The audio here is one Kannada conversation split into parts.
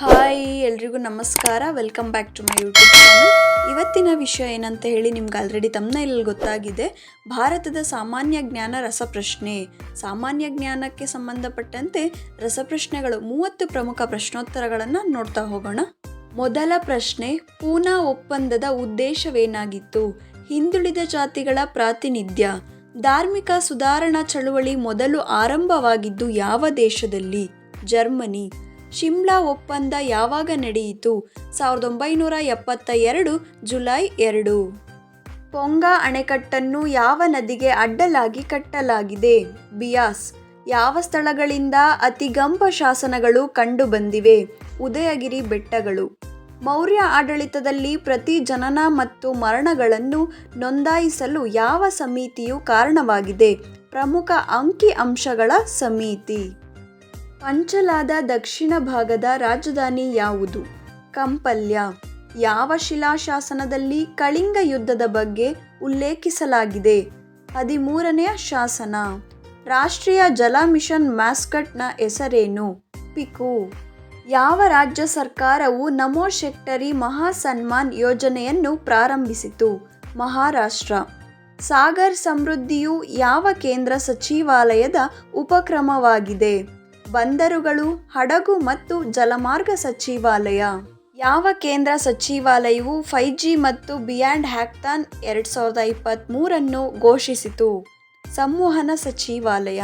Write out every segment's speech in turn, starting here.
ಹಾಯ್, ಎಲ್ರಿಗೂ ನಮಸ್ಕಾರ. Welcome back to my YouTube channel ಇವತ್ತಿನ ವಿಷಯ ಏನಂತ ಹೇಳಿ ನಿಮ್ಗೆ ಆಲ್ರೆಡಿ ತಮ್ಮನೇಲಿ ಗೊತ್ತಾಗಿದೆ. ಭಾರತದ ಸಾಮಾನ್ಯ ಜ್ಞಾನ ರಸಪ್ರಶ್ನೆ. ಸಾಮಾನ್ಯ ಜ್ಞಾನಕ್ಕೆ ಸಂಬಂಧಪಟ್ಟಂತೆ ರಸಪ್ರಶ್ನೆಗಳು ಮೂವತ್ತು ಪ್ರಮುಖ ಪ್ರಶ್ನೋತ್ತರಗಳನ್ನು ನೋಡ್ತಾ ಹೋಗೋಣ. ಮೊದಲ ಪ್ರಶ್ನೆ, ಪೂನಾ ಒಪ್ಪಂದದ ಉದ್ದೇಶವೇನಾಗಿತ್ತು? ಹಿಂದುಳಿದ ಜಾತಿಗಳ ಪ್ರಾತಿನಿಧ್ಯ. ಧಾರ್ಮಿಕ ಸುಧಾರಣಾ ಚಳುವಳಿ ಮೊದಲು ಆರಂಭವಾಗಿದ್ದು ಯಾವ ದೇಶದಲ್ಲಿ? ಜರ್ಮನಿ. ಶಿಮ್ಲಾ ಒಪ್ಪಂದ ಯಾವಾಗ ನಡೆಯಿತು? ಸಾವಿರದ ಒಂಬೈನೂರ ಎಪ್ಪತ್ತ ಎರಡು ಜುಲೈ ಎರಡು. ಪೊಂಗಾ ಅಣೆಕಟ್ಟನ್ನು ಯಾವ ನದಿಗೆ ಅಡ್ಡಲಾಗಿ ಕಟ್ಟಲಾಗಿದೆ? ಬಿಯಾಸ್. ಯಾವ ಸ್ಥಳಗಳಿಂದ ಅತಿಗಂಪ ಶಾಸನಗಳು ಕಂಡುಬಂದಿವೆ? ಉದಯಗಿರಿ ಬೆಟ್ಟಗಳು. ಮೌರ್ಯ ಆಡಳಿತದಲ್ಲಿ ಪ್ರತಿ ಜನನ ಮತ್ತು ಮರಣಗಳನ್ನು ನೋಂದಾಯಿಸಲು ಯಾವ ಸಮಿತಿಯು ಕಾರಣವಾಗಿದೆ? ಪ್ರಮುಖ ಅಂಕಿ ಅಂಶಗಳ ಸಮಿತಿ. ಪಂಚಲಾದ ದಕ್ಷಿಣ ಭಾಗದ ರಾಜಧಾನಿ ಯಾವುದು? ಕಂಪಲ್ಯ. ಯಾವ ಶಿಲಾಶಾಸನದಲ್ಲಿ ಕಳಿಂಗ ಯುದ್ಧದ ಬಗ್ಗೆ ಉಲ್ಲೇಖಿಸಲಾಗಿದೆ? ಹದಿಮೂರನೆಯ ಶಾಸನ. ರಾಷ್ಟ್ರೀಯ ಜಲ ಮಿಷನ್ ಮ್ಯಾಸ್ಕಟ್ನ ಹೆಸರೇನು? ಪಿಕು. ಯಾವ ರಾಜ್ಯ ಸರ್ಕಾರವು ನಮೋ ಶೆಟ್ಟರಿ ಮಹಾ ಸನ್ಮಾನ್ ಯೋಜನೆಯನ್ನು ಪ್ರಾರಂಭಿಸಿತು? ಮಹಾರಾಷ್ಟ್ರ. ಸಾಗರ್ ಸಮೃದ್ಧಿಯು ಯಾವ ಕೇಂದ್ರ ಸಚಿವಾಲಯದ ಉಪಕ್ರಮವಾಗಿದೆ? ಬಂದರುಗಳು ಹಡಗು ಮತ್ತು ಜಲಮಾರ್ಗ ಸಚಿವಾಲಯ. ಯಾವ ಕೇಂದ್ರ ಸಚಿವಾಲಯವು ಫೈ ಜಿ ಮತ್ತು ಬಿಯಾಂಡ್ ಹ್ಯಾಕ್ಥಾನ್ ಎರಡು ಸಾವಿರದ ಇಪ್ಪತ್ತ್ಮೂರನ್ನು ಘೋಷಿಸಿತು. ಸಂವಹನ ಸಚಿವಾಲಯ.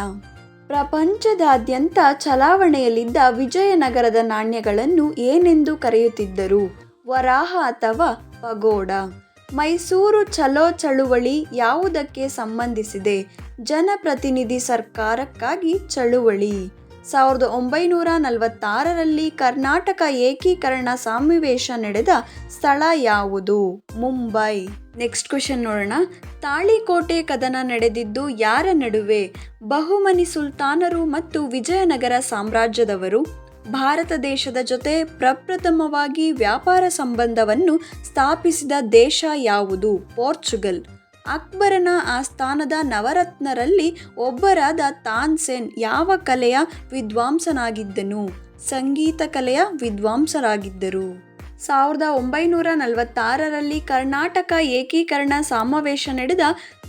ಪ್ರಪಂಚದಾದ್ಯಂತ ಚಲಾವಣೆಯಲ್ಲಿದ್ದ ವಿಜಯನಗರದ ನಾಣ್ಯಗಳನ್ನು ಏನೆಂದು ಕರೆಯುತ್ತಿದ್ದರು? ವರಾಹ ಅಥವಾ ಪಗೋಡ? ಮೈಸೂರು ಚಲೋ ಚಳುವಳಿ ಯಾವುದಕ್ಕೆ ಸಂಬಂಧಿಸಿದೆ? ಜನಪ್ರತಿನಿಧಿ ಸರ್ಕಾರಕ್ಕಾಗಿ ಚಳುವಳಿ. ಸಾವಿರದ ಒಂಬೈನೂರ ನಲವತ್ತಾರರಲ್ಲಿ ಕರ್ನಾಟಕ ಏಕೀಕರಣ ಸಮಾವೇಶ ನಡೆದ ಸ್ಥಳ ಯಾವುದು? ಮುಂಬೈ. ನೆಕ್ಸ್ಟ್ ಕ್ವೆಶನ್ ನೋಡೋಣ. ತಾಳಿಕೋಟೆ ಕದನ ನಡೆದಿದ್ದು ಯಾರ ನಡುವೆ? ಬಹುಮನಿ ಸುಲ್ತಾನರು ಮತ್ತು ವಿಜಯನಗರ ಸಾಮ್ರಾಜ್ಯದವರು. ಭಾರತ ದೇಶದ ಜೊತೆ ಪ್ರಪ್ರಥಮವಾಗಿ ವ್ಯಾಪಾರ ಸಂಬಂಧವನ್ನು ಸ್ಥಾಪಿಸಿದ ದೇಶ ಯಾವುದು? ಪೋರ್ಚುಗಲ್. ಅಕ್ಬರನ ಆಸ್ಥಾನದ ನವರತ್ನರಲ್ಲಿ ಒಬ್ಬರಾದ ತಾನ್ಸೆನ್ ಯಾವ ಕಲೆಯ ವಿದ್ವಾಂಸನಾಗಿದ್ದನು? ಸಂಗೀತ ಕಲೆಯ ವಿದ್ವಾಂಸರಾಗಿದ್ದರು. ಸಾವಿರದ ಒಂಬೈನೂರ ನಲವತ್ತಾರರಲ್ಲಿ ಕರ್ನಾಟಕ ಏಕೀಕರಣ ಸಮಾವೇಶ ನಡೆದ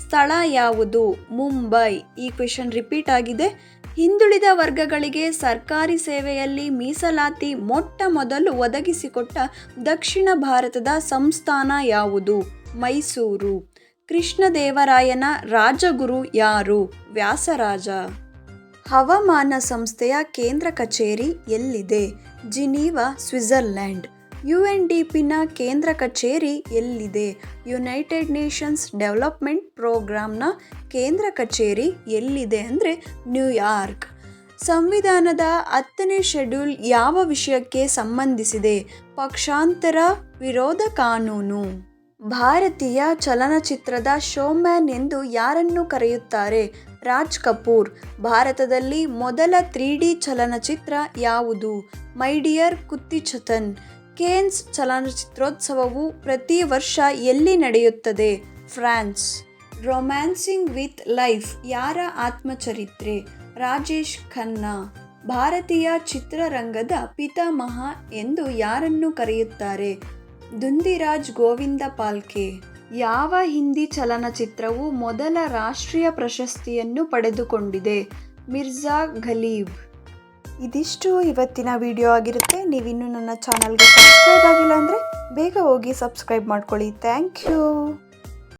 ಸ್ಥಳ ಯಾವುದು? ಮುಂಬೈ. ಈ ಕ್ವೆಶನ್ ರಿಪೀಟ್ ಆಗಿದೆ. ಹಿಂದುಳಿದ ವರ್ಗಗಳಿಗೆ ಸರ್ಕಾರಿ ಸೇವೆಯಲ್ಲಿ ಮೀಸಲಾತಿ ಮೊಟ್ಟ ಮೊದಲು ಒದಗಿಸಿಕೊಟ್ಟ ದಕ್ಷಿಣ ಭಾರತದ ಸಂಸ್ಥಾನ ಯಾವುದು? ಮೈಸೂರು. ಕೃಷ್ಣದೇವರಾಯನ ರಾಜಗುರು ಯಾರು? ವ್ಯಾಸರಾಜ. ಹವಾಮಾನ ಸಂಸ್ಥೆಯ ಕೇಂದ್ರ ಕಚೇರಿ ಎಲ್ಲಿದೆ? Geneva Switzerland U N D ಪಿನ ಕೇಂದ್ರ ಕಚೇರಿ ಎಲ್ಲಿದೆ? ಯುನೈಟೆಡ್ ನೇಷನ್ಸ್ ಡೆವಲಪ್ಮೆಂಟ್ ಪ್ರೋಗ್ರಾಮ್ನ ಕೇಂದ್ರ ಕಚೇರಿ ಎಲ್ಲಿದೆ ಅಂದರೆ ನ್ಯೂಯಾರ್ಕ್. ಸಂವಿಧಾನದ ಹತ್ತನೇ ಶೆಡ್ಯೂಲ್ ಯಾವ ವಿಷಯಕ್ಕೆ ಸಂಬಂಧಿಸಿದೆ? ಪಕ್ಷಾಂತರ ವಿರೋಧ ಕಾನೂನು. ಭಾರತೀಯ ಚಲನಚಿತ್ರದ ಶೋಮ್ಯಾನ್ ಎಂದು ಯಾರನ್ನು ಕರೆಯುತ್ತಾರೆ? ರಾಜ್ ಕಪೂರ್. ಭಾರತದಲ್ಲಿ ಮೊದಲ ತ್ರೀ ಡಿ ಚಲನಚಿತ್ರ ಯಾವುದು? ಮೈ ಡಿಯರ್ ಕುತ್ತಿಚತನ್ ಕೇನ್ಸ್ ಚಲನಚಿತ್ರೋತ್ಸವವು ಪ್ರತಿ ವರ್ಷ ಎಲ್ಲಿ ನಡೆಯುತ್ತದೆ? ಫ್ರಾನ್ಸ್. ರೊಮ್ಯಾನ್ಸಿಂಗ್ ವಿತ್ ಲೈಫ್ ಯಾರ ಆತ್ಮಚರಿತ್ರೆ? ರಾಜೇಶ್ ಖನ್ನಾ. ಭಾರತೀಯ ಚಿತ್ರರಂಗದ ಪಿತಾಮಹ ಎಂದು ಯಾರನ್ನು ಕರೆಯುತ್ತಾರೆ? ದುಂದಿರಾಜ್ ಗೋವಿಂದ ಪಾಲ್ಕೆ. ಯಾವ ಹಿಂದಿ ಚಲನಚಿತ್ರವು ಮೊದಲ ರಾಷ್ಟ್ರೀಯ ಪ್ರಶಸ್ತಿಯನ್ನು ಪಡೆದುಕೊಂಡಿದೆ? ಮಿರ್ಜಾ ಘಲೀಬ್. ಇದಿಷ್ಟು ಇವತ್ತಿನ ವಿಡಿಯೋ ಆಗಿರುತ್ತೆ. ನೀವಿನ್ನೂ ನನ್ನ ಚಾನಲ್ಗೆ ಸಬ್ಸ್ಕ್ರೈಬ್ ಆಗಿಲ್ಲ ಅಂದರೆ ಬೇಗ ಹೋಗಿ ಸಬ್ಸ್ಕ್ರೈಬ್ ಮಾಡ್ಕೊಳ್ಳಿ. Thank you.